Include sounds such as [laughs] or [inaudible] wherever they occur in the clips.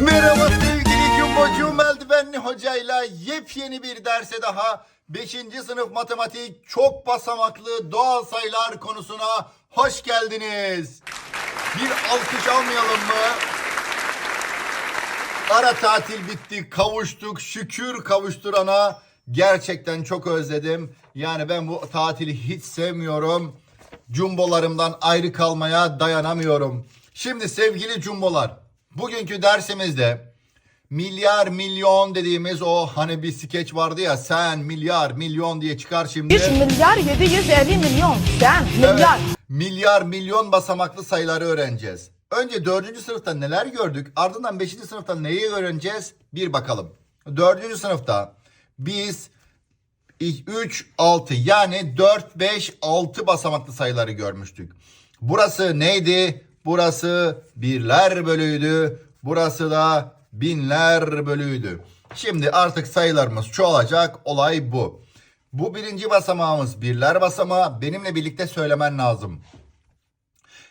Merhaba sevgili Cumbocuğum Eldivenli Hoca'yla yepyeni bir derse daha 5. sınıf matematik çok basamaklı doğal sayılar konusuna hoş geldiniz. Bir alkış almayalım mı? Ara tatil bitti, kavuştuk, şükür kavuşturana. Gerçekten çok özledim. Yani ben bu tatili hiç sevmiyorum. Cumbolarımdan ayrı kalmaya dayanamıyorum. Şimdi sevgili cumbolar, bugünkü dersimizde milyar milyon dediğimiz o hani bir skeç vardı ya sen milyar milyon diye çıkar şimdi. 3 milyar 750 milyon. Sen Evet, milyar. milyar milyon basamaklı sayıları öğreneceğiz. Önce dördüncü sınıfta neler gördük ardından beşinci sınıfta neyi öğreneceğiz bir bakalım. Dördüncü sınıfta biz 3, 6 yani 4, 5, 6 basamaklı sayıları görmüştük. Burası neydi? Burası birler bölüydü. Burası da binler bölüydü. Şimdi artık sayılarımız çoğalacak. Olay bu. Bu birinci basamağımız birler basamağı. Benimle birlikte söylemen lazım.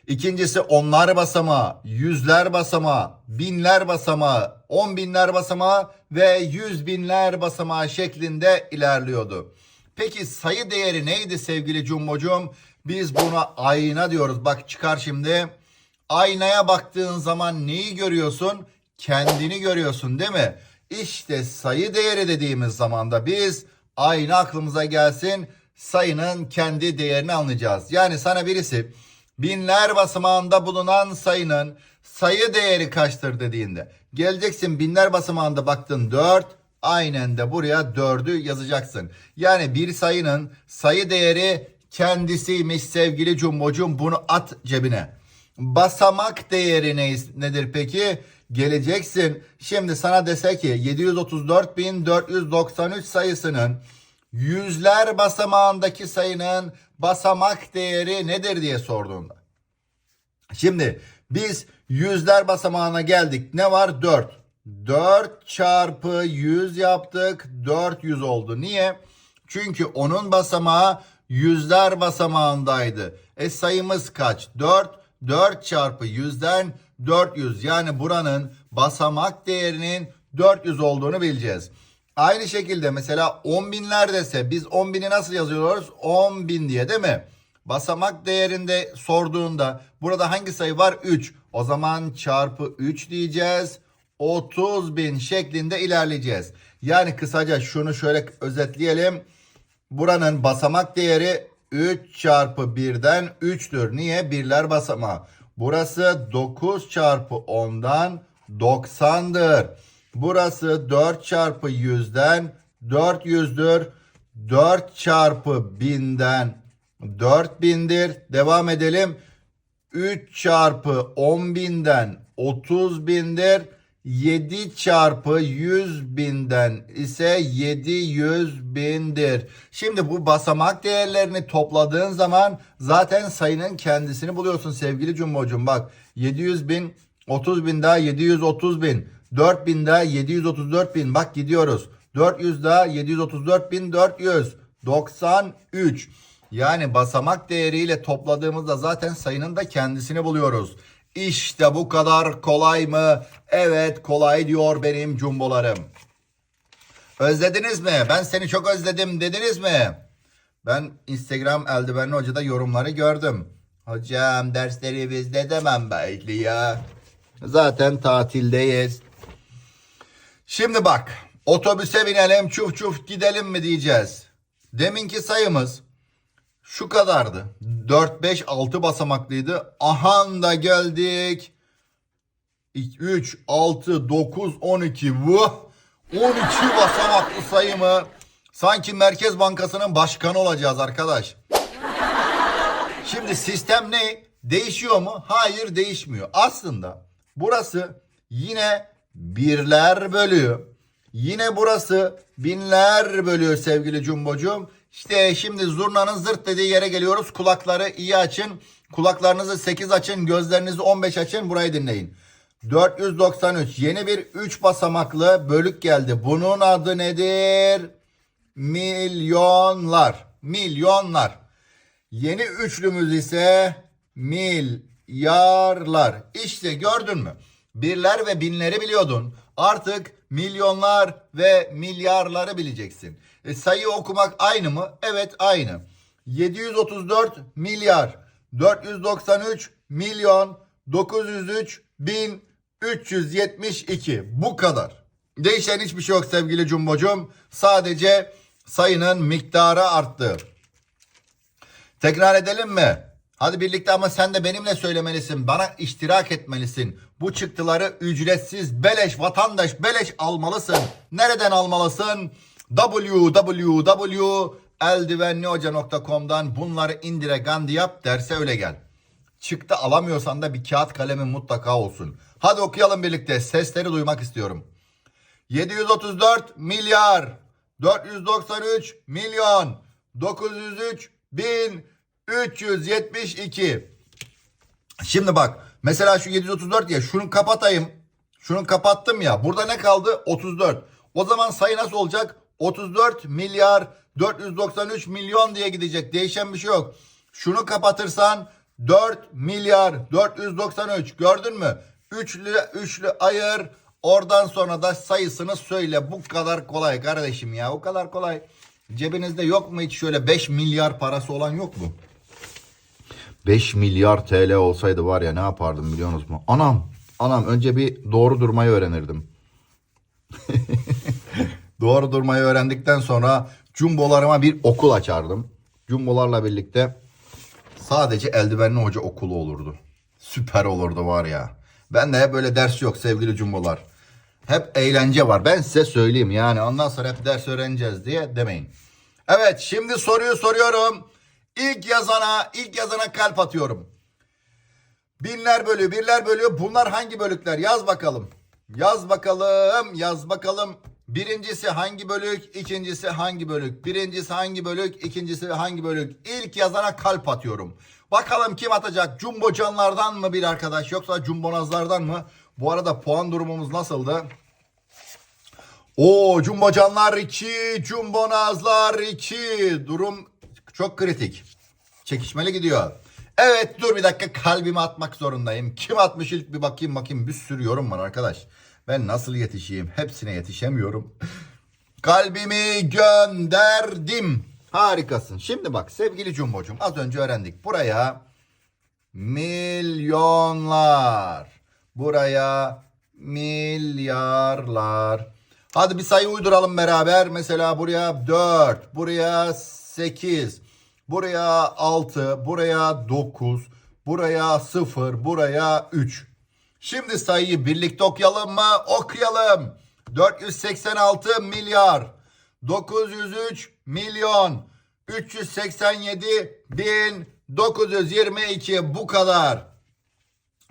İkincisi onlar basamağı, yüzler basamağı, binler basamağı, on binler basamağı ve yüz binler basamağı şeklinde ilerliyordu. Peki sayı değeri neydi sevgili Cumbocuğum? Biz buna ayna diyoruz. Bak çıkar şimdi. Aynaya baktığın zaman neyi görüyorsun? Kendini görüyorsun değil mi? İşte sayı değeri dediğimiz zaman da biz ayna aklımıza gelsin sayının kendi değerini anlayacağız. Yani sana birisi binler basamağında bulunan sayının sayı değeri kaçtır dediğinde geleceksin binler basamağında baktın 4 aynen de buraya 4'ü yazacaksın. Yani bir sayının sayı değeri kendisiymiş sevgili cumbocum bunu at cebine. Basamak değeri ne, nedir peki? Geleceksin şimdi sana dese ki 734.493 sayısının yüzler basamağındaki sayının basamak değeri nedir diye sorduğunda. Şimdi biz yüzler basamağına geldik. Ne var? 4. 4 çarpı 100 yaptık. 400 oldu. Niye? Çünkü onun basamağı yüzler basamağındaydı. E sayımız kaç? 4. 4 çarpı 100'den 400. Yani buranın basamak değerinin 400 olduğunu bileceğiz. Aynı şekilde mesela 10 binlerdese biz 10 bini nasıl yazıyoruz? 10 bin diye değil mi? Basamak değerinde sorduğunda burada hangi sayı var? 3. O zaman çarpı 3 diyeceğiz. 30 bin şeklinde ilerleyeceğiz. Yani kısaca şunu şöyle özetleyelim. Buranın basamak değeri 3 çarpı 1'den 3'tür. Niye? Birler basamağı. Burası 9 çarpı 10'dan 90'dır. Burası 4 çarpı 100'den 400'dür. 4 çarpı 1000'den 4000'dir. Devam edelim. 3 çarpı 10.000'den 30 bindir. 7 çarpı 100 binden ise 700 bindir. Şimdi bu basamak değerlerini topladığın zaman zaten sayının kendisini buluyorsun sevgili Cumbocuğum. Bak 700 bin, 30 bin daha 730 bin, 4 bin daha 734 bin. Bak gidiyoruz. 400 daha 734 bin 493. Yani basamak değeriyle topladığımızda zaten sayının da kendisini buluyoruz. İşte bu kadar kolay mı? Evet kolay diyor benim cumbolarım. Özlediniz mi? Ben seni çok özledim dediniz mi? Ben Instagram eldivenli hocada yorumları gördüm. Hocam dersleri bizde demem belki ya. Zaten tatildeyiz. Şimdi bak otobüse binelim çuf çuf gidelim mi diyeceğiz. Deminki sayımız şu kadardı. 4, 5, 6 basamaklıydı. Ahan da geldik. 3, 6, 9, 12. Vuh! 12 basamaklı sayımı. Sanki Merkez Bankası'nın başkanı olacağız arkadaş. Şimdi sistem ne? Değişiyor mu? Hayır değişmiyor. Aslında burası yine birler bölüyor. Yine burası binler bölüyor sevgili Cumbocuğum. İşte şimdi zurnanın zırt dediği yere geliyoruz. Kulakları iyi açın. Kulaklarınızı 8 açın. Gözlerinizi 15 açın. Burayı dinleyin. 493 yeni bir 3 basamaklı bölük geldi. Bunun adı nedir? Milyonlar. Milyonlar. Yeni üçlümüz ise milyarlar. İşte gördün mü? birler ve binleri biliyordun. Artık milyonlar ve milyarları bileceksin. E, sayı okumak aynı mı? Evet aynı. 734 milyar 493 milyon 903 bin 372 bu kadar. Değişen hiçbir şey yok sevgili Cumbocum. Sadece sayının miktarı arttı. Tekrar edelim mi? Hadi birlikte ama sen de benimle söylemelisin. Bana iştirak etmelisin. Bu çıktıları ücretsiz, beleş, vatandaş, beleş almalısın. Nereden almalısın? www.eldivenlihoca.com'dan bunları indire Gandhi yap derse öyle gel. Çıktı alamıyorsan da bir kağıt kalemin mutlaka olsun. Hadi okuyalım birlikte. Sesleri duymak istiyorum. 734 milyar 493 milyon 903 bin 372 Şimdi bak mesela şu 734 ya şunu kapatayım. Şunu kapattım ya. Burada ne kaldı? 34. O zaman sayı nasıl olacak? 34 milyar 493 milyon diye gidecek. Değişen bir şey yok. Şunu kapatırsan 4 milyar 493 gördün mü? Üçlü üçlü ayır. Oradan sonra da sayısını söyle. Bu kadar kolay kardeşim ya. O kadar kolay. Cebinizde yok mu hiç şöyle 5 milyar parası olan yok mu? 5 milyar TL olsaydı var ya ne yapardım biliyorsunuz mu? Anam, anam önce bir doğru durmayı öğrenirdim. [laughs] doğru durmayı öğrendikten sonra cumbolarıma bir okul açardım. Cumbolarla birlikte sadece eldivenli hoca okulu olurdu. Süper olurdu var ya. Ben de hep böyle ders yok sevgili cumbolar. Hep eğlence var. Ben size söyleyeyim yani ondan sonra hep ders öğreneceğiz diye demeyin. Evet şimdi soruyu soruyorum. İlk yazana, ilk yazana kalp atıyorum. Binler bölüyor, birler bölüyor. Bunlar hangi bölükler? Yaz bakalım. Yaz bakalım, yaz bakalım. Birincisi hangi bölük, ikincisi hangi bölük? Birincisi hangi bölük, ikincisi hangi bölük? İlk yazana kalp atıyorum. Bakalım kim atacak? Jumbo canlardan mı bir arkadaş yoksa Jumbonazlardan mı? Bu arada puan durumumuz nasıldı? O Jumbo canlar 2, Jumbo nazlar 2. Durum çok kritik. Çekişmeli gidiyor. Evet dur bir dakika kalbimi atmak zorundayım. Kim atmış ilk bir bakayım bakayım. Bir sürü yorum var arkadaş. Ben nasıl yetişeyim? Hepsine yetişemiyorum. Kalbimi gönderdim. Harikasın. Şimdi bak sevgili Jumbo'cum az önce öğrendik. Buraya milyonlar. Buraya milyarlar. Hadi bir sayı uyduralım beraber. Mesela buraya 4, buraya 8, buraya 6, buraya 9, buraya 0, buraya 3. Şimdi sayıyı birlikte okuyalım mı? Okuyalım. 486 milyar, 903 milyon, 387 bin 922 bu kadar.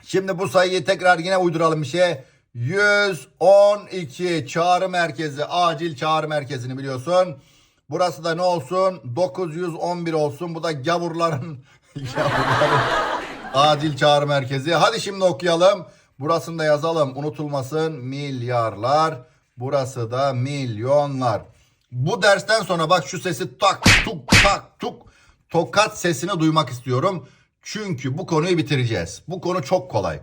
Şimdi bu sayıyı tekrar yine uyduralım bir şey. 112 çağrı merkezi, acil çağrı merkezini biliyorsun. Burası da ne olsun? 911 olsun. Bu da gavurların, [laughs] gavurların acil çağrı merkezi. Hadi şimdi okuyalım. Burasını da yazalım. Unutulmasın. Milyarlar. Burası da milyonlar. Bu dersten sonra bak şu sesi tak tuk tak tuk tokat sesini duymak istiyorum. Çünkü bu konuyu bitireceğiz. Bu konu çok kolay.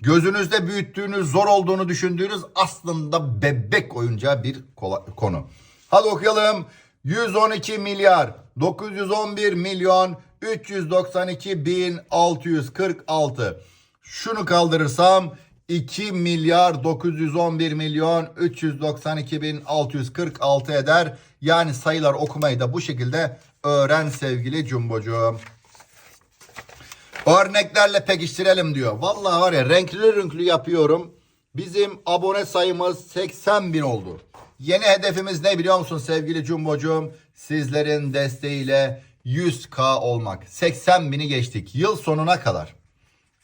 Gözünüzde büyüttüğünüz, zor olduğunu düşündüğünüz aslında bebek oyuncağı bir konu. Hadi okuyalım. 112 milyar 911 milyon 392 bin 646. Şunu kaldırırsam 2 milyar 911 milyon 392 bin 646 eder. Yani sayılar okumayı da bu şekilde öğren sevgili Cumbocuğum. Örneklerle pekiştirelim diyor. Vallahi var ya renkli renkli yapıyorum. Bizim abone sayımız 80 bin oldu. Yeni hedefimiz ne biliyor musun sevgili Cumbocuğum? Sizlerin desteğiyle 100k olmak. 80 bini geçtik. Yıl sonuna kadar.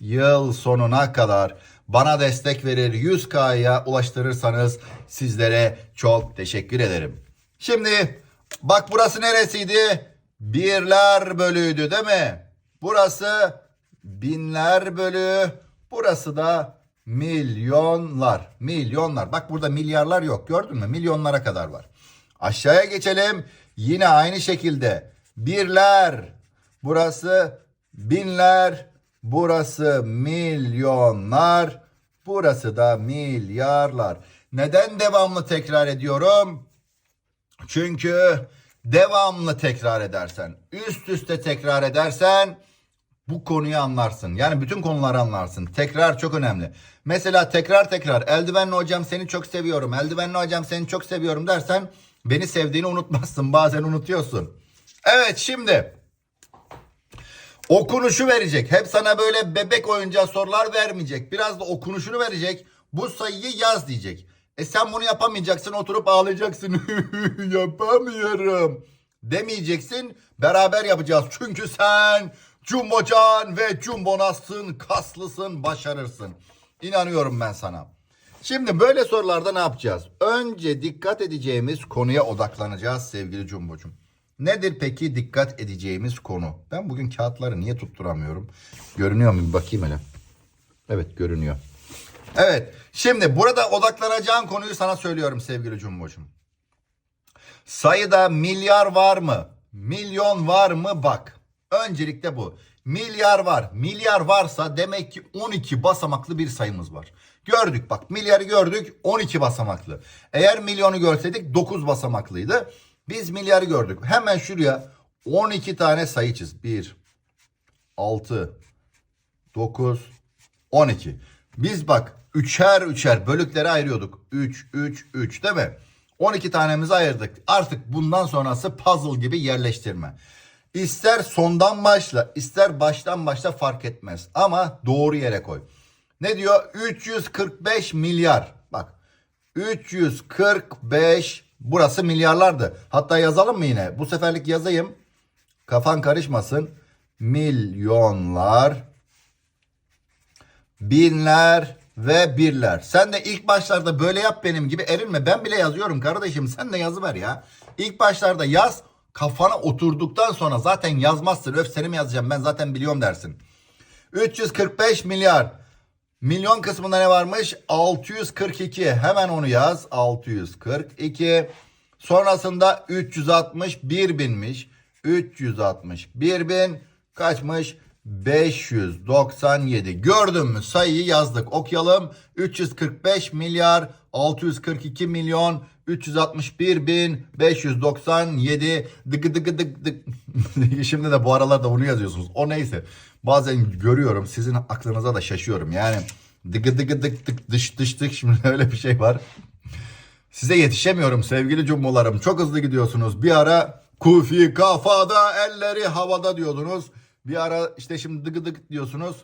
Yıl sonuna kadar bana destek verir 100k'ya ulaştırırsanız sizlere çok teşekkür ederim. Şimdi bak burası neresiydi? Birler bölüydü değil mi? Burası binler bölü. Burası da milyonlar. Milyonlar. Bak burada milyarlar yok. Gördün mü? Milyonlara kadar var. Aşağıya geçelim. Yine aynı şekilde birler. Burası binler. Burası milyonlar. Burası da milyarlar. Neden devamlı tekrar ediyorum? Çünkü devamlı tekrar edersen, üst üste tekrar edersen bu konuyu anlarsın. Yani bütün konuları anlarsın. Tekrar çok önemli. Mesela tekrar tekrar eldivenli hocam seni çok seviyorum. Eldivenli hocam seni çok seviyorum dersen beni sevdiğini unutmazsın. Bazen unutuyorsun. Evet şimdi okunuşu verecek. Hep sana böyle bebek oyuncağı sorular vermeyecek. Biraz da okunuşunu verecek. Bu sayıyı yaz diyecek. E sen bunu yapamayacaksın oturup ağlayacaksın. [laughs] Yapamıyorum. Demeyeceksin. Beraber yapacağız. Çünkü sen Cumbocan ve Cumbonazsın, kaslısın, başarırsın. İnanıyorum ben sana. Şimdi böyle sorularda ne yapacağız? Önce dikkat edeceğimiz konuya odaklanacağız sevgili Cumbocum. Nedir peki dikkat edeceğimiz konu? Ben bugün kağıtları niye tutturamıyorum? Görünüyor mu? Bir bakayım hele. Evet görünüyor. Evet şimdi burada odaklanacağın konuyu sana söylüyorum sevgili Cumbocum. Sayıda milyar var mı? Milyon var mı? Bak. Öncelikle bu. Milyar var. Milyar varsa demek ki 12 basamaklı bir sayımız var. Gördük bak milyarı gördük 12 basamaklı. Eğer milyonu görseydik 9 basamaklıydı. Biz milyarı gördük. Hemen şuraya 12 tane sayı çiz. 1, 6, 9, 12. Biz bak üçer üçer bölüklere ayırıyorduk. 3, 3, 3 değil mi? 12 tanemizi ayırdık. Artık bundan sonrası puzzle gibi yerleştirme. İster sondan başla, ister baştan başla fark etmez. Ama doğru yere koy. Ne diyor? 345 milyar. Bak 345 burası milyarlardı. Hatta yazalım mı yine? Bu seferlik yazayım. Kafan karışmasın. Milyonlar binler ve birler. Sen de ilk başlarda böyle yap benim gibi erinme. Ben bile yazıyorum kardeşim. Sen de yazıver ya. İlk başlarda yaz. Kafana oturduktan sonra zaten yazmazsın. Öf seni mi yazacağım ben zaten biliyorum dersin. 345 milyar. Milyon kısmında ne varmış? 642. Hemen onu yaz. 642. Sonrasında 361 binmiş. 361 bin kaçmış? 597. Gördün mü? Sayıyı yazdık. Okuyalım. 345 milyar 642 milyon 361 bin 597 dıgı dıgı dık dık. [laughs] Şimdi de bu aralarda bunu yazıyorsunuz. O neyse. Bazen görüyorum sizin aklınıza da şaşıyorum. Yani dıgı dıgı dık dık dış dış dık şimdi öyle bir şey var. Size yetişemiyorum sevgili cumbolarım. Çok hızlı gidiyorsunuz. Bir ara kufi kafada elleri havada diyordunuz. Bir ara işte şimdi dıgı dık diyorsunuz.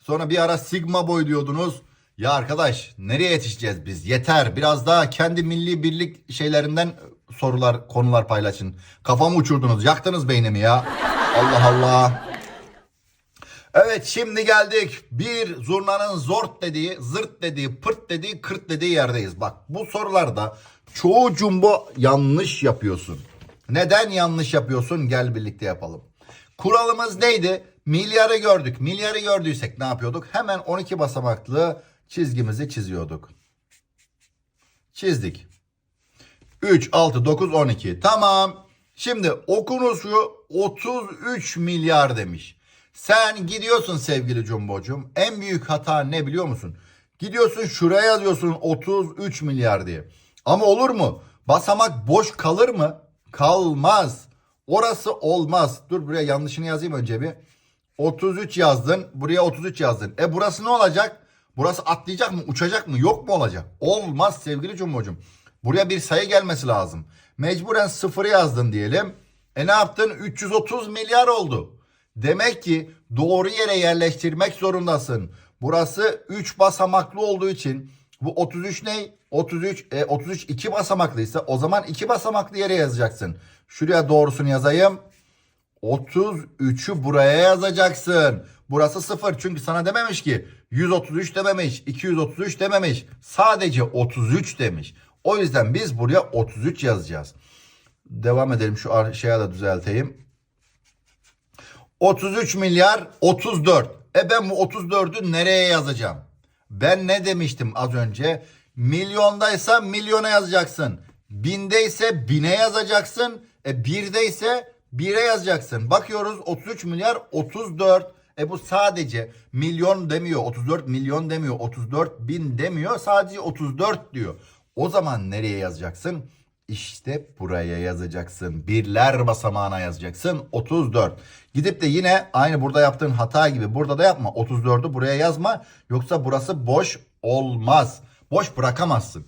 Sonra bir ara sigma boy diyordunuz. Ya arkadaş nereye yetişeceğiz biz? Yeter. Biraz daha kendi milli birlik şeylerinden sorular, konular paylaşın. Kafamı uçurdunuz. Yaktınız beynimi ya. Allah Allah. Evet şimdi geldik. Bir zurnanın zort dediği, zırt dediği, pırt dediği, kırt dediği yerdeyiz. Bak bu sorularda çoğu cumbo yanlış yapıyorsun. Neden yanlış yapıyorsun? Gel birlikte yapalım. Kuralımız neydi? Milyarı gördük. Milyarı gördüysek ne yapıyorduk? Hemen 12 basamaklı çizgimizi çiziyorduk. Çizdik. 3, 6, 9, 12. Tamam. Şimdi okunuşu 33 milyar demiş. Sen gidiyorsun sevgili Cumbocum. En büyük hata ne biliyor musun? Gidiyorsun şuraya yazıyorsun 33 milyar diye. Ama olur mu? Basamak boş kalır mı? Kalmaz. Orası olmaz. Dur buraya yanlışını yazayım önce bir. 33 yazdın. Buraya 33 yazdın. E burası ne olacak? Burası atlayacak mı? Uçacak mı? Yok mu olacak? Olmaz sevgili Cumbocum. Buraya bir sayı gelmesi lazım. Mecburen sıfırı yazdın diyelim. E ne yaptın? 330 milyar oldu. Demek ki doğru yere yerleştirmek zorundasın. Burası 3 basamaklı olduğu için bu 33 ne? 33 e, 33 2 basamaklıysa o zaman 2 basamaklı yere yazacaksın. Şuraya doğrusunu yazayım. 33'ü buraya yazacaksın. Burası 0 çünkü sana dememiş ki 133 dememiş, 233 dememiş. Sadece 33 demiş. O yüzden biz buraya 33 yazacağız. Devam edelim şu şeye de düzelteyim. 33 milyar 34. E ben bu 34'ü nereye yazacağım? Ben ne demiştim az önce? Milyondaysa milyona yazacaksın. Bindeyse bine yazacaksın. E birdeyse bire yazacaksın. Bakıyoruz 33 milyar 34. E bu sadece milyon demiyor, 34 milyon demiyor, 34 bin demiyor, sadece 34 diyor. O zaman nereye yazacaksın? İşte buraya yazacaksın. Birler basamağına yazacaksın. 34. Gidip de yine aynı burada yaptığın hata gibi burada da yapma. 34'ü buraya yazma. Yoksa burası boş olmaz. Boş bırakamazsın.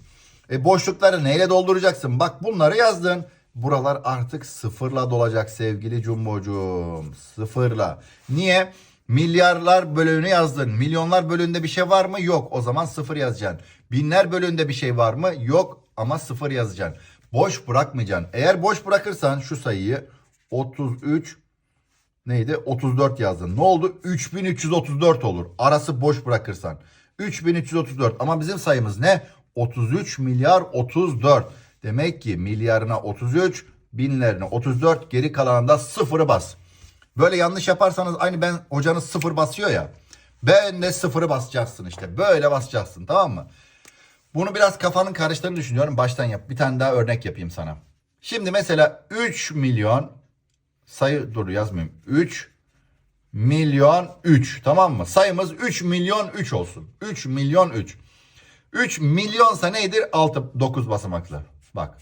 E boşlukları neyle dolduracaksın? Bak bunları yazdın. Buralar artık sıfırla dolacak sevgili Cumbocuğum. Sıfırla. Niye? Milyarlar bölüğünü yazdın. Milyonlar bölüğünde bir şey var mı? Yok. O zaman sıfır yazacaksın. Binler bölüğünde bir şey var mı? Yok ama sıfır yazacaksın. Boş bırakmayacaksın. Eğer boş bırakırsan şu sayıyı 33 neydi? 34 yazdın. Ne oldu? 3334 olur. Arası boş bırakırsan. 3334 ama bizim sayımız ne? 33 milyar 34. Demek ki milyarına 33, binlerine 34, geri kalanında sıfırı bas. Böyle yanlış yaparsanız aynı ben hocanız sıfır basıyor ya. Ben de sıfırı basacaksın işte. Böyle basacaksın tamam mı? Bunu biraz kafanın karıştığını düşünüyorum. Baştan yap. Bir tane daha örnek yapayım sana. Şimdi mesela 3 milyon sayı dur yazmayayım. 3 milyon 3 tamam mı? Sayımız 3 milyon 3 olsun. 3 milyon 3. 3 milyonsa nedir? 6 9 basamaklı. Bak.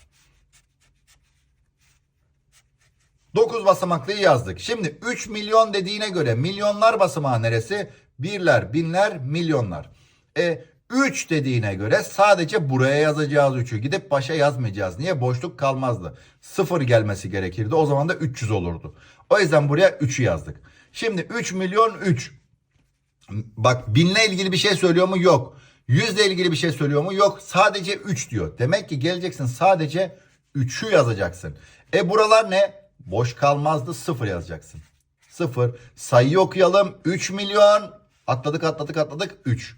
9 basamaklıyı yazdık. Şimdi 3 milyon dediğine göre milyonlar basamağı neresi? Birler, binler, milyonlar. E 3 dediğine göre sadece buraya yazacağız 3'ü. Gidip başa yazmayacağız. Niye? Boşluk kalmazdı. 0 gelmesi gerekirdi. O zaman da 300 olurdu. O yüzden buraya 3'ü yazdık. Şimdi 3 milyon 3. Bak binle ilgili bir şey söylüyor mu? Yok. Yüzle ilgili bir şey söylüyor mu? Yok. Sadece 3 diyor. Demek ki geleceksin sadece 3'ü yazacaksın. E buralar ne? Boş kalmazdı 0 yazacaksın. 0. Sayıyı okuyalım. 3 milyon. Atladık atladık atladık. 3.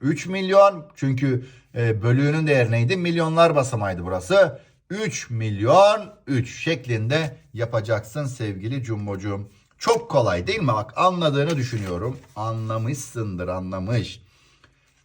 3 milyon çünkü e, bölüğünün değeri neydi? Milyonlar basamağıydı burası. 3 milyon 3 şeklinde yapacaksın sevgili Cumbocuğum. Çok kolay değil mi? Bak anladığını düşünüyorum. Anlamışsındır anlamış.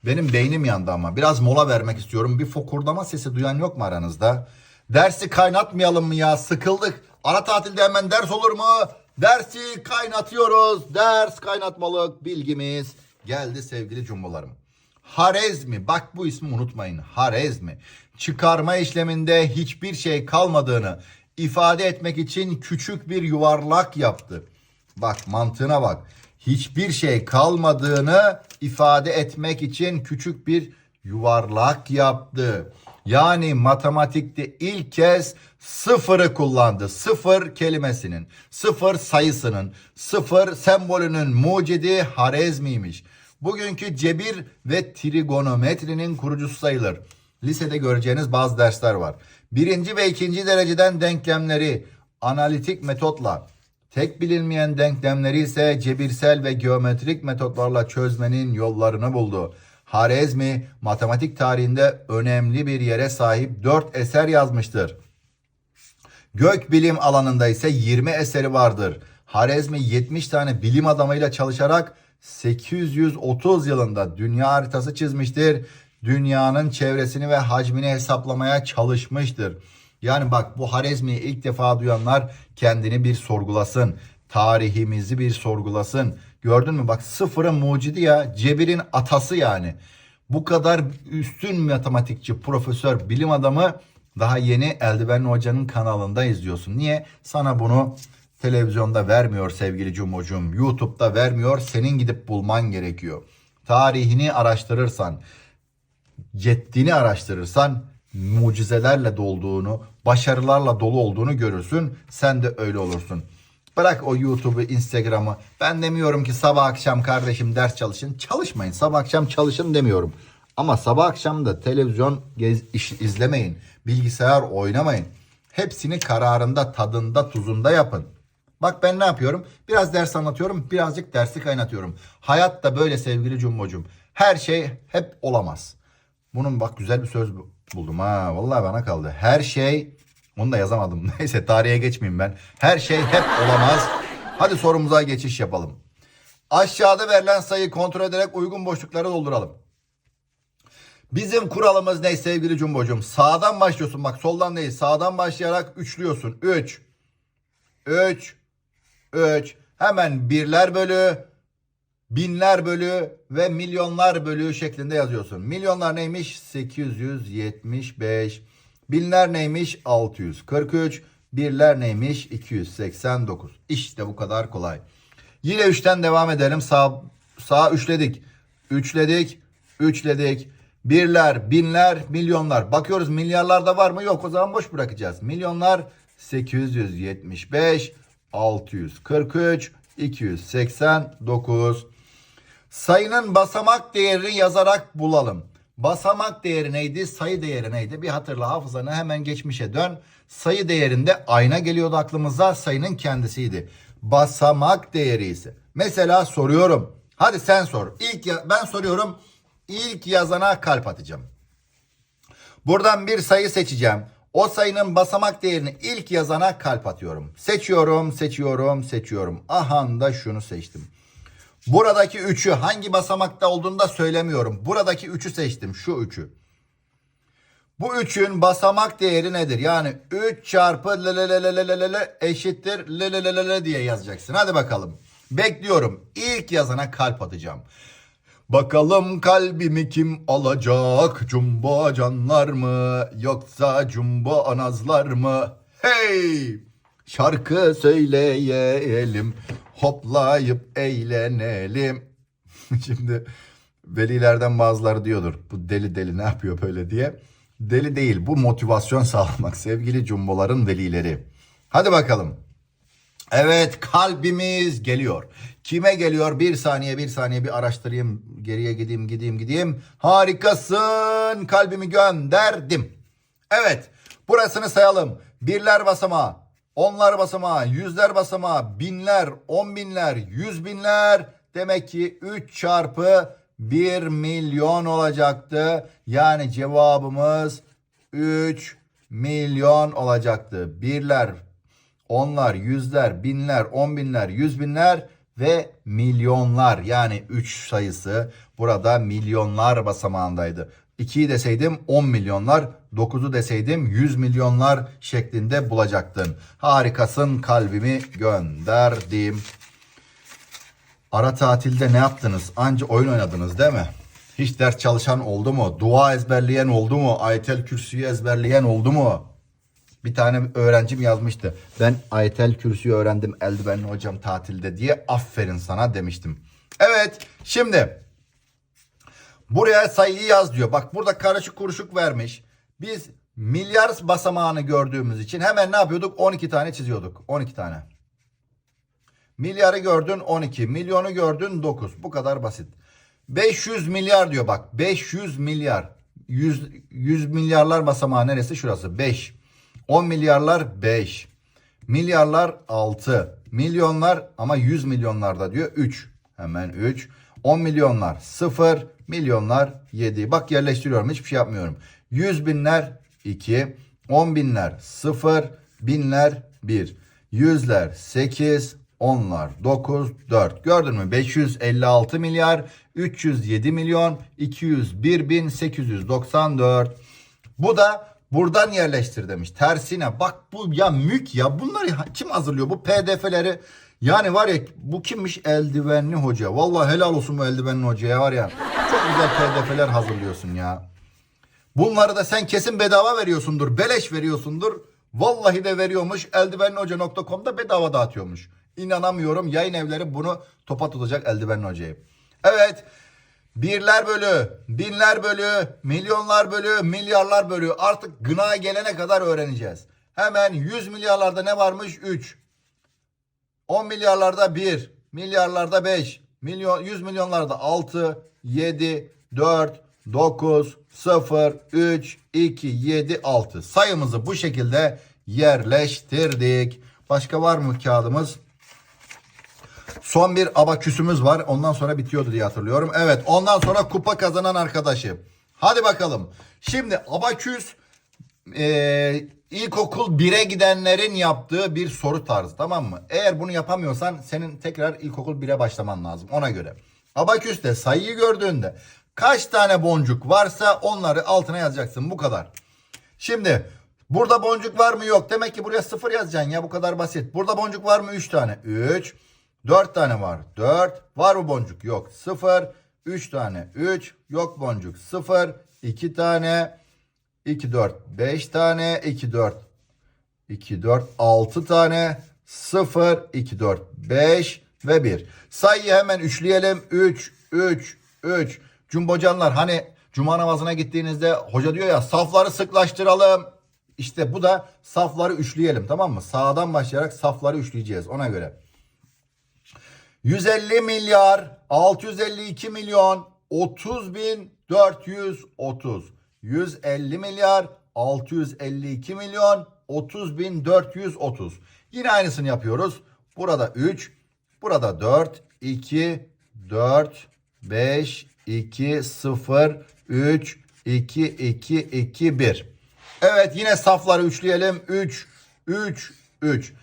Benim beynim yandı ama biraz mola vermek istiyorum. Bir fokurdama sesi duyan yok mu aranızda? Dersi kaynatmayalım mı ya? Sıkıldık. Ara tatilde hemen ders olur mu? Dersi kaynatıyoruz. Ders kaynatmalık bilgimiz geldi sevgili cumbalarım. Harezmi bak bu ismi unutmayın. Harezmi çıkarma işleminde hiçbir şey kalmadığını ifade etmek için küçük bir yuvarlak yaptı. Bak mantığına bak. Hiçbir şey kalmadığını ifade etmek için küçük bir yuvarlak yaptı. Yani matematikte ilk kez sıfırı kullandı. Sıfır kelimesinin, sıfır sayısının, sıfır sembolünün mucidi Harezmi'ymiş. Bugünkü cebir ve trigonometrinin kurucusu sayılır. Lisede göreceğiniz bazı dersler var. Birinci ve ikinci dereceden denklemleri analitik metotla, tek bilinmeyen denklemleri ise cebirsel ve geometrik metotlarla çözmenin yollarını buldu. Harezmi matematik tarihinde önemli bir yere sahip 4 eser yazmıştır. Gök bilim alanında ise 20 eseri vardır. Harezmi 70 tane bilim adamıyla çalışarak 830 yılında dünya haritası çizmiştir. Dünyanın çevresini ve hacmini hesaplamaya çalışmıştır. Yani bak bu Harezmi'yi ilk defa duyanlar kendini bir sorgulasın. Tarihimizi bir sorgulasın. Gördün mü bak sıfırın mucidi ya cebirin atası yani. Bu kadar üstün matematikçi, profesör, bilim adamı daha yeni Eldivenli Hoca'nın kanalında izliyorsun. Niye? Sana bunu televizyonda vermiyor sevgili Cumhurcuğum. YouTube'da vermiyor. Senin gidip bulman gerekiyor. Tarihini araştırırsan, ceddini araştırırsan mucizelerle dolduğunu, başarılarla dolu olduğunu görürsün. Sen de öyle olursun. Bırak o YouTube'u, Instagram'ı. Ben demiyorum ki sabah akşam kardeşim ders çalışın. Çalışmayın. Sabah akşam çalışın demiyorum. Ama sabah akşam da televizyon gez, iş, izlemeyin. Bilgisayar oynamayın. Hepsini kararında, tadında, tuzunda yapın. Bak ben ne yapıyorum? Biraz ders anlatıyorum, birazcık dersi kaynatıyorum. Hayat da böyle sevgili Cumbocum. Her şey hep olamaz. Bunun bak güzel bir söz bu- buldum ha. Vallahi bana kaldı. Her şey onu da yazamadım. [laughs] Neyse tarihe geçmeyeyim ben. Her şey hep olamaz. Hadi sorumuza geçiş yapalım. Aşağıda verilen sayıyı kontrol ederek uygun boşlukları dolduralım. Bizim kuralımız ne sevgili Cumbocum? Sağdan başlıyorsun bak soldan değil. Sağdan başlayarak üçlüyorsun. 3 3 3 hemen birler bölü binler bölü ve milyonlar bölü şeklinde yazıyorsun. Milyonlar neymiş? 875. Binler neymiş? 643. Birler neymiş? 289. İşte bu kadar kolay. Yine 3'ten devam edelim. Sağ, sağ üçledik. Üçledik. Üçledik. Birler, binler, milyonlar. Bakıyoruz milyarlarda var mı? Yok o zaman boş bırakacağız. Milyonlar 875, 643, 289. Sayının basamak değerini yazarak bulalım. Basamak değeri neydi? Sayı değeri neydi? Bir hatırla hafızanı hemen geçmişe dön. Sayı değerinde ayna geliyordu aklımıza. Sayının kendisiydi. Basamak değeri ise. Mesela soruyorum. Hadi sen sor. İlk ben soruyorum. İlk yazana kalp atacağım. Buradan bir sayı seçeceğim. O sayının basamak değerini ilk yazana kalp atıyorum. Seçiyorum, seçiyorum, seçiyorum. Aha da şunu seçtim. Buradaki 3'ü hangi basamakta olduğunu da söylemiyorum. Buradaki 3'ü seçtim. Şu 3'ü. Bu 3'ün basamak değeri nedir? Yani 3 çarpı lelelelelelele eşittir lelelelele diye yazacaksın. Hadi bakalım. Bekliyorum. İlk yazana kalp atacağım. Bakalım kalbimi kim alacak? Cumbo ajanlar mı? Yoksa cumbo anazlar mı? Hey! Şarkı söyleyelim. Hoplayıp eğlenelim. [laughs] Şimdi velilerden bazıları diyordur. Bu deli deli ne yapıyor böyle diye. Deli değil bu motivasyon [laughs] sağlamak sevgili cumboların velileri. Hadi bakalım. Evet kalbimiz geliyor. Kime geliyor? Bir saniye bir saniye bir araştırayım. Geriye gideyim gideyim gideyim. Harikasın. Kalbimi gönderdim. Evet burasını sayalım. Birler basamağı, onlar basamağı, yüzler basamağı, binler, on binler, yüz binler. Demek ki 3 çarpı 1 milyon olacaktı. Yani cevabımız 3 milyon olacaktı. Birler, onlar, yüzler, binler, on binler, yüz binler ve milyonlar. Yani 3 sayısı burada milyonlar basamağındaydı. 2'yi deseydim 10 milyonlar, 9'u deseydim 100 milyonlar şeklinde bulacaktın. Harikasın kalbimi gönderdim. Ara tatilde ne yaptınız? Anca oyun oynadınız değil mi? Hiç ders çalışan oldu mu? Dua ezberleyen oldu mu? Ayetel Kürsü'yü ezberleyen oldu mu? Bir tane öğrencim yazmıştı. Ben Ayetel Kürsü'yü öğrendim eldivenli hocam tatilde diye aferin sana demiştim. Evet şimdi buraya sayıyı yaz diyor. Bak burada karışık kuruşuk vermiş. Biz milyar basamağını gördüğümüz için hemen ne yapıyorduk? 12 tane çiziyorduk. 12 tane. Milyarı gördün 12. Milyonu gördün 9. Bu kadar basit. 500 milyar diyor bak. 500 milyar. 100, 100 milyarlar basamağı neresi? Şurası. 5. 10 milyarlar 5. Milyarlar 6. Milyonlar ama 100 milyonlarda diyor 3. Hemen 3. 10 milyonlar 0. Milyonlar 7. Bak yerleştiriyorum. Hiçbir şey yapmıyorum. 100 binler 2. 10 binler 0. Binler 1. Yüzler 8. Onlar 9, 4. Gördün mü? 556 milyar, 307 milyon, 201 bin 894. Bu da buradan yerleştir demiş. Tersine bak bu ya mük ya bunları kim hazırlıyor bu pdf'leri? Yani var ya bu kimmiş eldivenli hoca. Vallahi helal olsun bu eldivenli hocaya var ya. Çok güzel pdf'ler hazırlıyorsun ya. Bunları da sen kesin bedava veriyorsundur. Beleş veriyorsundur. Vallahi de veriyormuş. Eldivenlihoca.com'da bedava dağıtıyormuş. İnanamıyorum. Yayın evleri bunu topa tutacak Eldivenli Hoca'yı. Evet. Birler bölü, binler bölü, milyonlar bölü, milyarlar bölü. Artık gına gelene kadar öğreneceğiz. Hemen 100 milyarlarda ne varmış? 3. 10 milyarlarda 1, milyarlarda 5, milyon 100 milyonlarda 6, 7, 4, 9, 0, 3, 2, 7, 6. Sayımızı bu şekilde yerleştirdik. Başka var mı kağıdımız? Son bir abaküsümüz var. Ondan sonra bitiyordu diye hatırlıyorum. Evet ondan sonra kupa kazanan arkadaşı. Hadi bakalım. Şimdi abaküs e, ilkokul 1'e gidenlerin yaptığı bir soru tarzı tamam mı? Eğer bunu yapamıyorsan senin tekrar ilkokul 1'e başlaman lazım ona göre. Abaküste sayıyı gördüğünde kaç tane boncuk varsa onları altına yazacaksın bu kadar. Şimdi burada boncuk var mı yok. Demek ki buraya sıfır yazacaksın ya bu kadar basit. Burada boncuk var mı 3 tane. 3. 4 tane var. 4. Var mı boncuk? Yok. 0. 3 tane. 3. Yok boncuk. 0. 2 tane. 2, 4. 5 tane. 2, 4. 2, 4. 6 tane. 0, 2, 4, 5 ve 1. Sayıyı hemen üçleyelim. 3, 3, 3. Cumbocanlar hani cuma namazına gittiğinizde hoca diyor ya safları sıklaştıralım. İşte bu da safları üçleyelim tamam mı? Sağdan başlayarak safları üçleyeceğiz ona göre. 150 milyar 652 milyon 30 bin 430 150 milyar 652 milyon 30 bin 430 yine aynısını yapıyoruz. Burada 3 burada 4 2 4 5 2 0 3 2 2 2 1 Evet yine safları üçleyelim. 3 3 3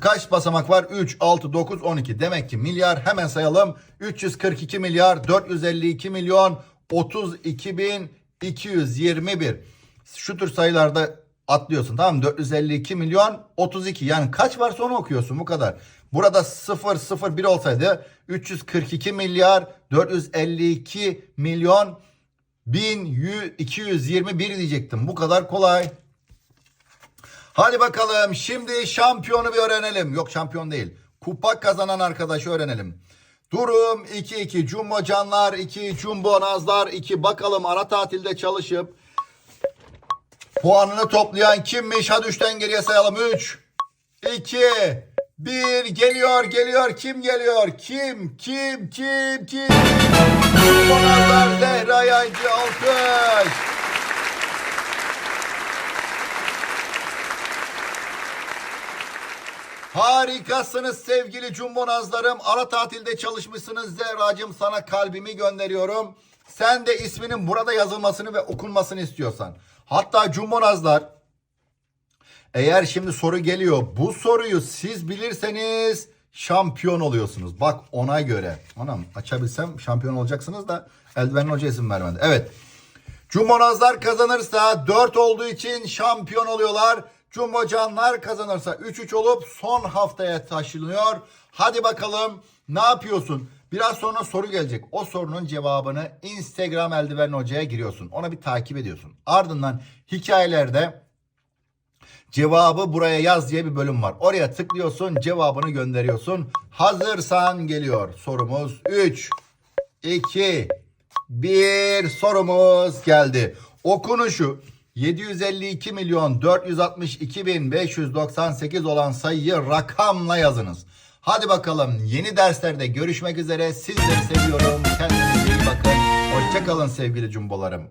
Kaç basamak var? 3, 6, 9, 12. Demek ki milyar hemen sayalım. 342 milyar 452 milyon 32 bin 221. Şu tür sayılarda atlıyorsun tamam mı? 452 milyon 32. Yani kaç varsa onu okuyorsun bu kadar. Burada 0 0 1 olsaydı 342 milyar 452 milyon 1221 diyecektim. Bu kadar kolay. Hadi bakalım şimdi şampiyonu bir öğrenelim. Yok şampiyon değil. Kupa kazanan arkadaşı öğrenelim. Durum 2-2. Jumbo Canlar 2, Jumbo Nazlar 2. Bakalım ara tatilde çalışıp puanını toplayan kimmiş? Hadi 3'ten geriye sayalım. 3, 2, 1. Geliyor, geliyor. Kim geliyor? Kim, kim, kim, kim? Jumbo Nazlar Zehra Yaycı alkış. Harikasınız sevgili cumbonazlarım. Ara tatilde çalışmışsınız Zehracığım sana kalbimi gönderiyorum. Sen de isminin burada yazılmasını ve okunmasını istiyorsan. Hatta cumbonazlar eğer şimdi soru geliyor bu soruyu siz bilirseniz şampiyon oluyorsunuz. Bak ona göre. Anam açabilsem şampiyon olacaksınız da eldiven hoca izin vermedi. Evet. Cumbonazlar kazanırsa 4 olduğu için şampiyon oluyorlar. Cumbocanlar kazanırsa 3-3 olup son haftaya taşınıyor. Hadi bakalım ne yapıyorsun? Biraz sonra soru gelecek. O sorunun cevabını Instagram eldiven hocaya giriyorsun. Ona bir takip ediyorsun. Ardından hikayelerde cevabı buraya yaz diye bir bölüm var. Oraya tıklıyorsun cevabını gönderiyorsun. Hazırsan geliyor sorumuz 3, 2, bir sorumuz geldi. Okunuşu 752 milyon 462 bin 598 olan sayıyı rakamla yazınız. Hadi bakalım yeni derslerde görüşmek üzere. Sizleri seviyorum. Kendinize iyi bakın. Hoşçakalın sevgili cumbolarım.